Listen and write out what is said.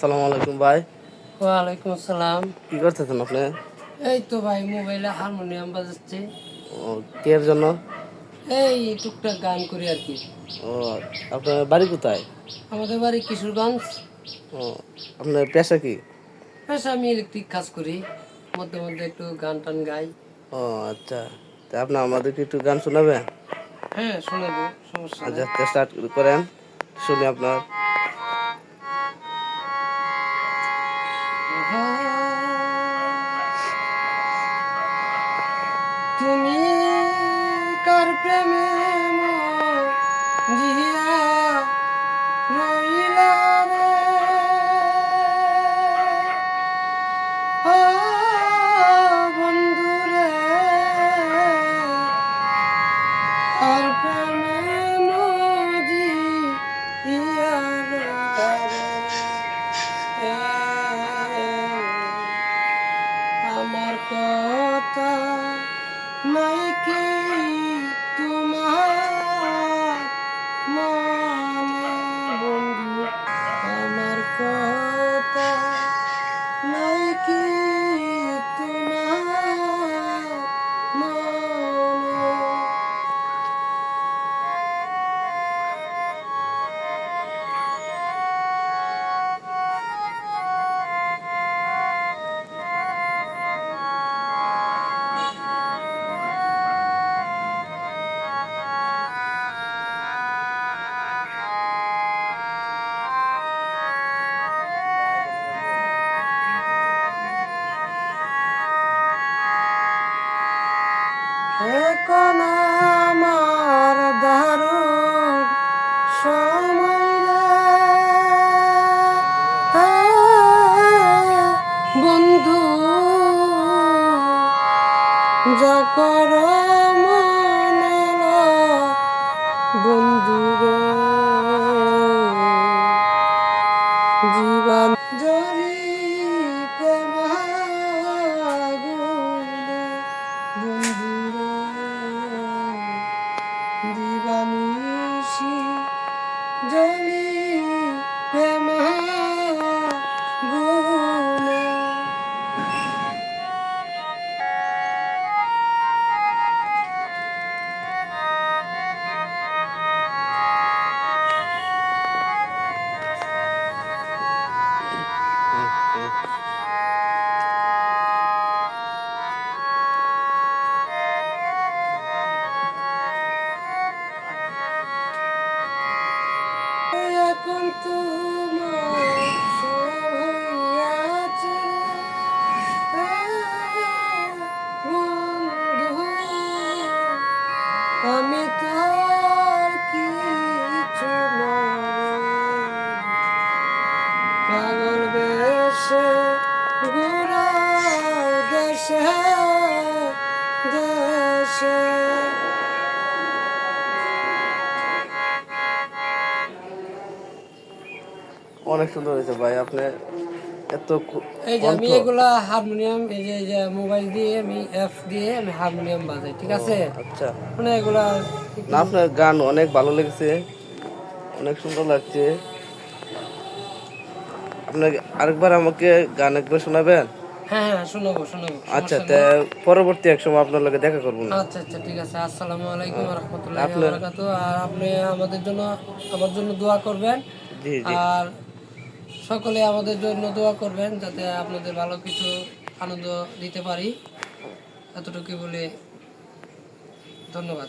সালাম আলাইকুম ভাই। ওয়ালাইকুম আসসালাম। কি করতেছেন আপনি? এই তো ভাই মোবাইলে হারমোনিয়াম বাজাচ্ছে। ও কে জন্য? এই টুকটাক গান করি আর কি। ও আপনার বাড়ি কোথায়? আমাদের বাড়ি কিশোরগঞ্জ। ও আপনার পেশা কি? পেশা আমি ইলেকট্রিক কাজ করি। মধ্যে মধ্যে একটু গান টান গাই। ও আচ্ছা। তা আপনি আমাদেরকে একটু গান শোনাবেন? হ্যাঁ শোনাবো সমস্যা আচ্ছা স্টার্ট করেন। শুনি আপনার। Kona. আমি তোর কিছু পাগল বেশে ঘুরাও দেশে দেশে। অনেক সুন্দর হয়েছে ভাই আপনি এত এই যে আমি এগুলা হারমোনিয়াম এই যে যে মোবাইল দিয়ে আমি অ্যাপ দিয়ে আমি হারমোনিয়াম বাজাই ঠিক আছে? আচ্ছা। মানে এগুলা না আপনার গান অনেক ভালো লেগেছে অনেক সুন্দর লাগছে। আপনাকে আরেকবার আমাকে গান একবার শোনাবেন? হ্যাঁ হ্যাঁ শোনাবো শোনাবো আচ্ছা তা পরবর্তী এক সময় আপনার লগে দেখা করব না। আচ্ছা আচ্ছা ঠিক আছে আসসালামু আলাইকুম রহমতুল্লাহ আর আপনি আমাদের জন্য আমার জন্য দোয়া করবেন। আর সকলে আমাদের জন্য দোয়া করবেন যাতে আপনাদের ভালো কিছু আনন্দ দিতে পারি। এতটুকু বলে ধন্যবাদ।